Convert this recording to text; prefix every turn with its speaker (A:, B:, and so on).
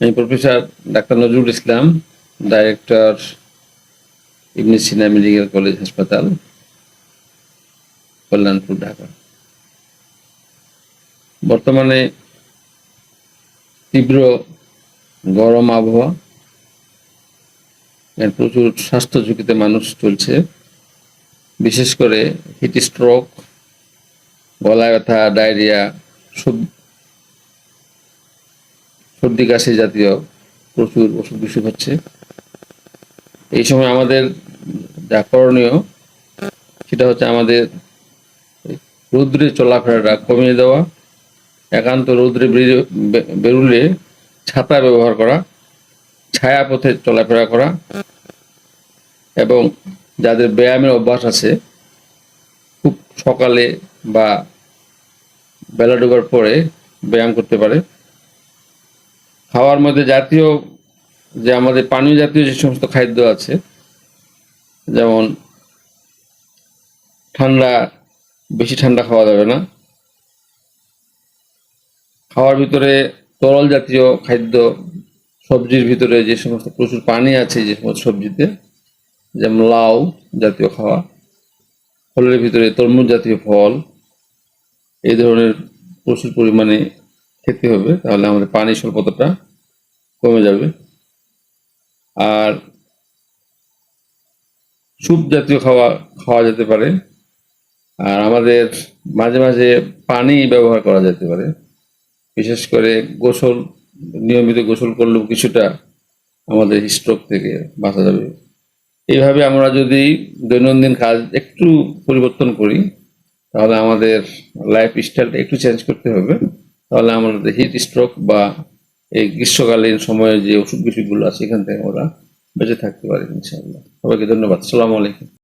A: আমি professor doctor Nazrul Islam, director Ibne Sina medical college হাসপাতাল, কল্যাণপুর, ঢাকা। বর্তমানে তীব্র গরম আবহাওয়া প্রচুর স্বাস্থ্য ঝুঁকিতে মানুষ চলছে। বিশেষ করে হিট স্ট্রোক গলা ব্যথা, ডায়রিয়া সর্দি, কাশি জাতীয় প্রচুর অসুখ বিসুখ হচ্ছে। এই সময় আমাদের যা করণীয়, সেটা হচ্ছে আমাদের রৌদ্রে চলাফেরাটা কমিয়ে দেওয়া, একান্ত রৌদ্রে বেরুলে ছাতা ব্যবহার করা ছায়া পথে চলাফেরা করা এবং যাদের ব্যায়ামের অভ্যাস আছে, খুব সকালে বা বেলা ডোবার পরে ব্যায়াম করতে পারে। খাওয়ার মধ্যে জাতীয় যে আমাদের পানীয় জাতীয় যে সমস্ত খাদ্য আছে, যেমন ঠান্ডা, বেশি ঠান্ডা খাওয়া যাবে না। খাওয়ার ভিতরে তরল জাতীয় খাদ্য, সবজির ভিতরে যে সমস্ত প্রচুর পানি আছে যে সমস্ত সবজিতে, যেমন লাউ জাতীয় খাওয়া, ফলের ভিতরে তরমুজ জাতীয় ফল, এই ধরনের প্রচুর পরিমাণে খেতে হবে, তাহলে আমাদের পানি স্বল্পতাটা কমে যাবে। আর স্যুপ জাতীয় খাওয়া খাওয়া যেতে পারে। আর আমাদের মাঝে মাঝে পানি ব্যবহার করা যেতে পারে। বিশেষ করে গোসল, নিয়মিত গোসল করলেও কিছুটা আমাদের স্ট্রোক থেকে বাঁচা যাবে। এইভাবে আমরা যদি দৈনন্দিন কাজ একটু পরিবর্তন করি, তাহলে আমাদের লাইফ স্টাইলটা একটু চেঞ্জ করতে হবে। তাহলে আমাদের হিট স্ট্রোক বা এই গ্রীষ্মকালীন সময়ে যে অসুখ বিসুখগুলো আছে, এখান থেকে আমরা বেঁচে থাকতে পারি ইনশাআল্লাহ। সবাইকে ধন্যবাদ। সালাম আলাইকুম।